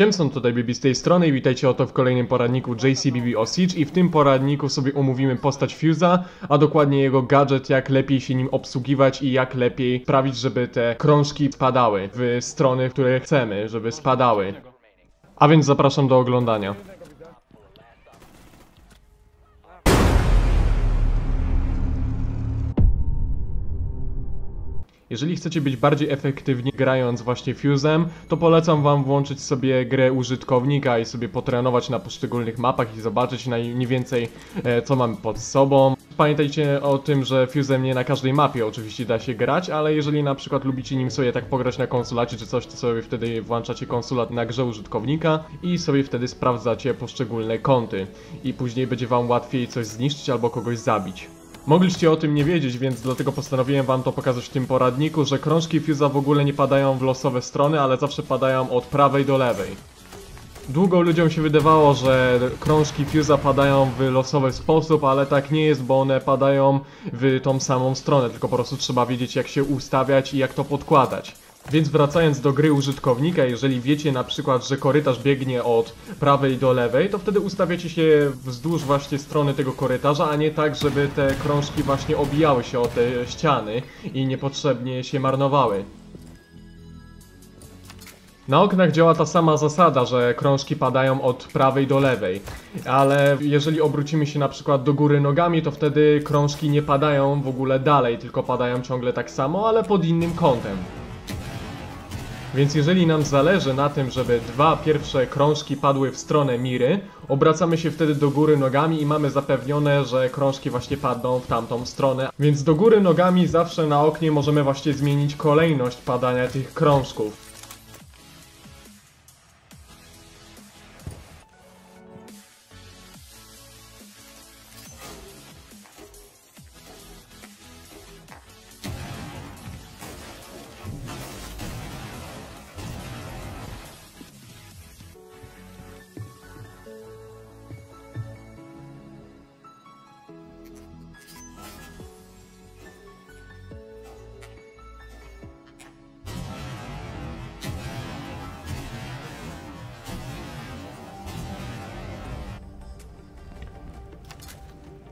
Siemson, tutaj Bibi z tej strony i witajcie oto w kolejnym poradniku JCBB o Siege i w tym poradniku sobie omówimy postać Fuse'a, a dokładnie jego gadżet, jak lepiej się nim obsługiwać i jak lepiej sprawić, żeby te krążki spadały w strony, które chcemy, żeby spadały. A więc zapraszam do oglądania. Jeżeli chcecie być bardziej efektywni grając właśnie Fuse'em, to polecam wam włączyć sobie grę użytkownika i sobie potrenować na poszczególnych mapach i zobaczyć mniej więcej e, co mamy pod sobą. Pamiętajcie o tym, że Fuse'em nie na każdej mapie oczywiście da się grać, ale jeżeli na przykład lubicie nim sobie tak pograć na konsulacie czy coś, to sobie wtedy włączacie konsulat na grze użytkownika i sobie wtedy sprawdzacie poszczególne kąty i później będzie wam łatwiej coś zniszczyć albo kogoś zabić. Mogliście o tym nie wiedzieć, więc dlatego postanowiłem wam to pokazać w tym poradniku, że krążki Fuse'a w ogóle nie padają w losowe strony, ale zawsze padają od prawej do lewej. Długo ludziom się wydawało, że krążki Fuse'a padają w losowy sposób, ale tak nie jest, bo one padają w tą samą stronę, tylko po prostu trzeba wiedzieć jak się ustawiać i jak to podkładać. Więc wracając do gry użytkownika, jeżeli wiecie na przykład, że korytarz biegnie od prawej do lewej, to wtedy ustawiacie się wzdłuż właśnie strony tego korytarza, a nie tak, żeby te krążki właśnie obijały się o te ściany i niepotrzebnie się marnowały. Na oknach działa ta sama zasada, że krążki padają od prawej do lewej, ale jeżeli obrócimy się na przykład do góry nogami, to wtedy krążki nie padają w ogóle dalej, tylko padają ciągle tak samo, ale pod innym kątem. Więc jeżeli nam zależy na tym, żeby dwa pierwsze krążki padły w stronę Miry, obracamy się wtedy do góry nogami i mamy zapewnione, że krążki właśnie padną w tamtą stronę. Więc do góry nogami zawsze na oknie możemy właśnie zmienić kolejność padania tych krążków.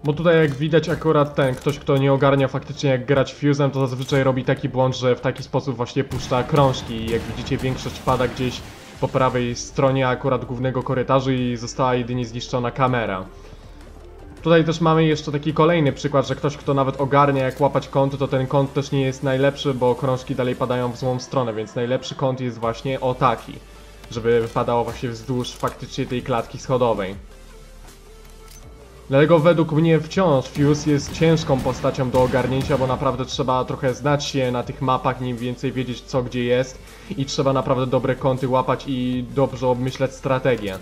Bo tutaj jak widać akurat ten, ktoś kto nie ogarnia faktycznie jak grać Fuse'em, to zazwyczaj robi taki błąd, że w taki sposób właśnie puszcza krążki i jak widzicie większość pada gdzieś po prawej stronie akurat głównego korytarzu i została jedynie zniszczona kamera. Tutaj też mamy jeszcze taki kolejny przykład, że ktoś kto nawet ogarnia jak łapać kąt, to ten kąt też nie jest najlepszy, bo krążki dalej padają w złą stronę, więc najlepszy kąt jest właśnie o taki, żeby wypadało właśnie wzdłuż faktycznie tej klatki schodowej. Dlatego według mnie wciąż Fuse jest ciężką postacią do ogarnięcia, bo naprawdę trzeba trochę znać się na tych mapach, mniej więcej wiedzieć co gdzie jest i trzeba naprawdę dobre kąty łapać i dobrze obmyśleć strategię.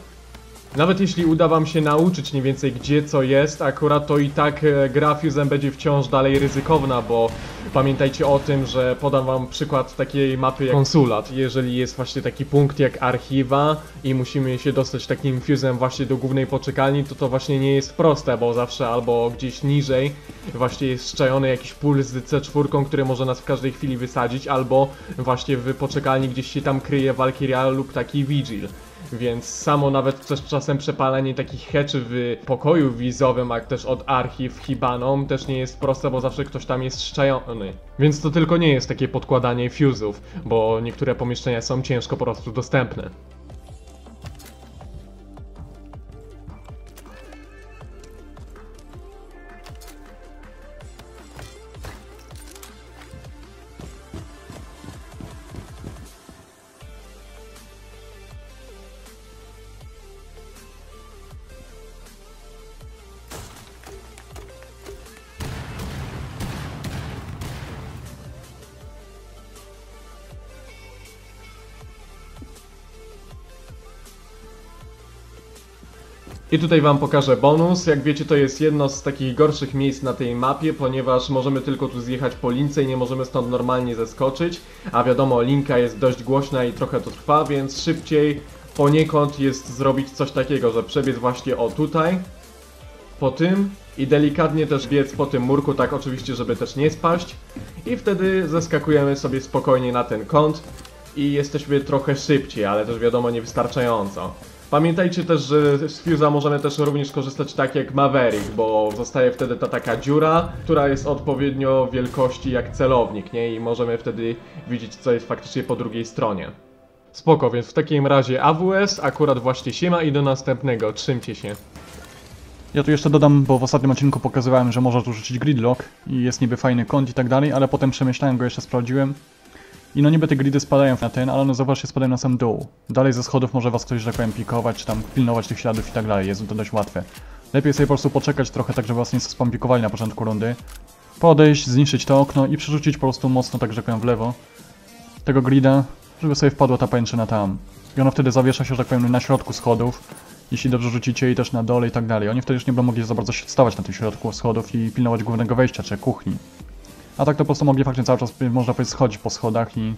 Nawet jeśli uda wam się nauczyć mniej więcej gdzie co jest, akurat to i tak e, gra Fuse'em będzie wciąż dalej ryzykowna, bo pamiętajcie o tym, że podam wam przykład takiej mapy jak konsulat. Jeżeli jest właśnie taki punkt jak archiwa i musimy się dostać takim Fuse'em właśnie do głównej poczekalni, to to właśnie nie jest proste, bo zawsze albo gdzieś niżej właśnie jest szczajony jakiś puls z C4, który może nas w każdej chwili wysadzić, albo właśnie w poczekalni gdzieś się tam kryje Valkyria lub taki Vigil. Więc samo nawet też czasem przepalenie takich heczy w pokoju wizowym, a też od archiw hibaną też nie jest proste, bo zawsze ktoś tam jest szczajony. Więc to tylko nie jest takie podkładanie fuzów, bo niektóre pomieszczenia są ciężko po prostu dostępne. I tutaj wam pokażę bonus. Jak wiecie, to jest jedno z takich gorszych miejsc na tej mapie, ponieważ możemy tylko tu zjechać po lince i nie możemy stąd normalnie zeskoczyć. A wiadomo, linka jest dość głośna i trochę to trwa, więc szybciej poniekąd jest zrobić coś takiego, że przebiec właśnie o tutaj, po tym i delikatnie też biec po tym murku, tak oczywiście, żeby też nie spaść. I wtedy zeskakujemy sobie spokojnie na ten kąt i jesteśmy trochę szybciej, ale też wiadomo niewystarczająco. Pamiętajcie też, że z Fuse'a możemy też również korzystać tak jak Maverick, bo zostaje wtedy ta taka dziura, która jest odpowiednio wielkości jak celownik, nie? I możemy wtedy widzieć co jest faktycznie po drugiej stronie. Spoko, więc w takim razie AWS akurat właśnie się ma i do następnego, trzymcie się. Ja tu jeszcze dodam, bo w ostatnim odcinku pokazywałem, że można tu rzucić gridlock i jest niby fajny kąt i tak dalej, ale potem przemyślałem go, jeszcze sprawdziłem. I no niby te gridy spadają na ten, ale one zobaczcie spadają na sam dół. Dalej ze schodów może was ktoś, że tak powiem, pikować, czy tam pilnować tych śladów i tak dalej, jest to dość łatwe. Lepiej sobie po prostu poczekać trochę, tak żeby was nie spompikowali na początku rundy. Podejść, zniszczyć to okno i przerzucić po prostu mocno, tak że powiem, w lewo tego grida, żeby sobie wpadła ta pajęczyna tam. I ona wtedy zawiesza się, że tak powiem, na środku schodów, jeśli dobrze rzucicie i też na dole i tak dalej. Oni wtedy już nie będą mogli za bardzo stawać na tym środku schodów i pilnować głównego wejścia, czy kuchni. A tak to po prostu mogli faktycznie cały czas, można powiedzieć, schodzić po schodach i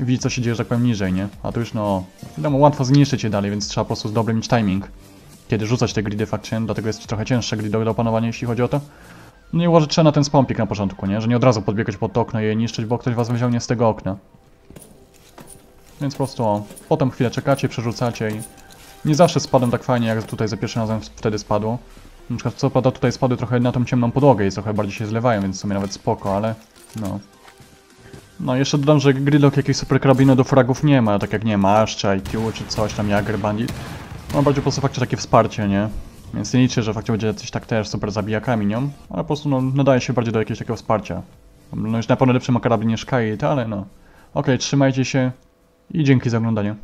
widzieć co się dzieje, że tak powiem, niżej, nie? A to już no, wiadomo, łatwo zniszczyć je dalej, więc trzeba po prostu dobrze mieć timing. Kiedy rzucać te gridy faktycznie, dlatego jest trochę cięższe gridy do opanowania, jeśli chodzi o to. No i uważać trzeba na ten spompik na początku, nie? Że nie od razu podbiegać pod to okno i je niszczyć, bo ktoś was wyciągnie z tego okna. Więc po prostu o, potem chwilę czekacie, przerzucacie i... Nie zawsze spadłem tak fajnie, jak tutaj za pierwszym razem wtedy spadło. Na przykład co prawda tutaj spadły trochę na tą ciemną podłogę i trochę bardziej się zlewają, więc w sumie nawet spoko, ale... No. No jeszcze dodam, że Gridlock jakiejś super karabinu do fragów nie ma, tak jak nie ma Ash, czy IQ, czy coś tam, Jagger, Bandit. No bardziej po prostu faktycznie takie wsparcie, nie? Więc nie liczę, że faktycznie będzie coś tak też super zabijakami nią, ale po prostu no, nadaje się bardziej do jakiegoś takiego wsparcia. No już na pewno lepszy ma karabin niż Kai, ale no. Okej, trzymajcie się i dzięki za oglądanie.